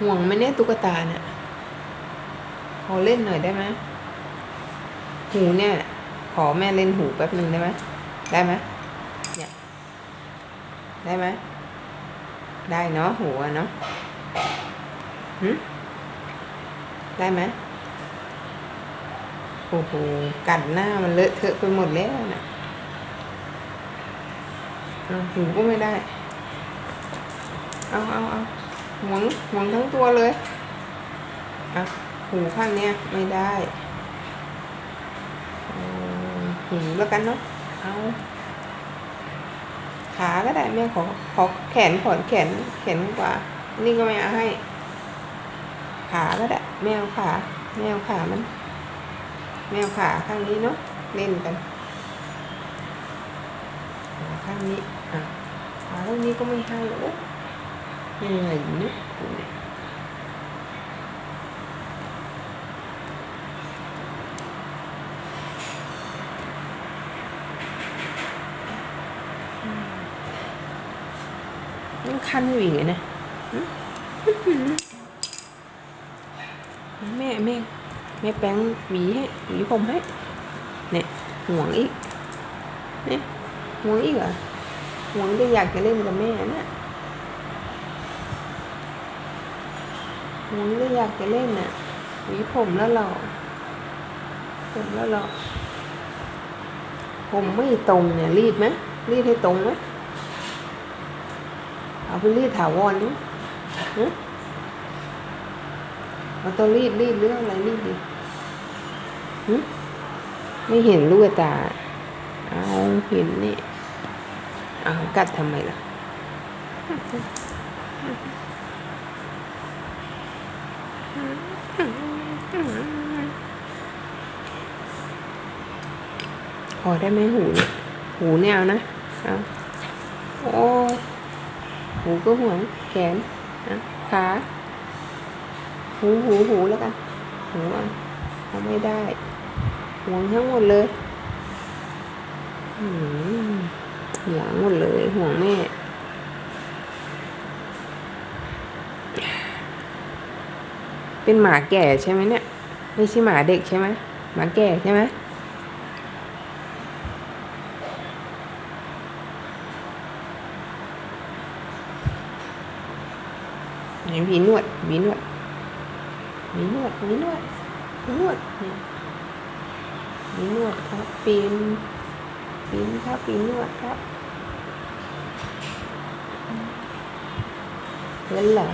ห่วงไหมเนี่ยตุ๊กตาเนี่ยขอเล่นหน่อยได้ไหมหูเนี่ย ขอแม่เล่นหูแป๊บหนึ่งได้ไหมได้ไหมเนี่ยได้ไหมได้เนาะหูอะเนาะหึได้ไหมโอ้โหกัดหน้ามันเลอะเทอะไปหมดแล้วนะเอาหูก็ไม่ได้ เอาเอาเอา หวงหวงทั้งตัวเลยอะหูข้างเนี้ยไม่ได้หูแล้วกันเนาะเอาขาก็ได้แม่ขอขอแขนขอนแขนแขนกว่า นี่ก็ไม่เอาให้ ขาก็ได้แมวขา แมวขามัน แมวขาข้างนี้เนาะเล่นกันขาข้างนี้อะขาข้างนี้ก็ไม่ให้โอ้ เหนื่อยนะคุณเนี่คันอยู่อีกเลยนะหึแม่แม่แม่แป้งหวีให้หวีผมให้เนี่ยห่วงอีกเนี่ยห่วงอีกเหรอห่วงจะอยากจะเล่นกับแม่นะ ห่วงจะอยากจะเล่นน่ะหวีผมแล้วหรอผมแล้วหรอผมไม่ตรงเนี่ยรีดไหมรีดให้ตรงไหมเอาไปรีดถาวรดิฮะเอาตัวรีดรีดเรื่องอะไรรีดดิไม่เห็นลูกตา เอาเห็นนี่ เอากัดทำไมล่ะ พอได้ไหมหู หูเนี่ยเอานะเอาโอ้หูก็ห่วงแขนนะขาหูหูหูแล้วกัน หูอะเอาไม่ได้ห่วงทั้งหมดเลยอืมห่วงหมดเลยห่วงแม่ เป็นหมาแก่ใช่ไหมเนี่ย ไม่ใช่หมาเด็กใช่ไหมหมาแก่ใช่ไหมไหนหวีนวดวีนวดวีนวดวีนวดวีนวดเนี่ยหวีนวดครับปีนปีนครับปีนนวดครับเล่นเหรอ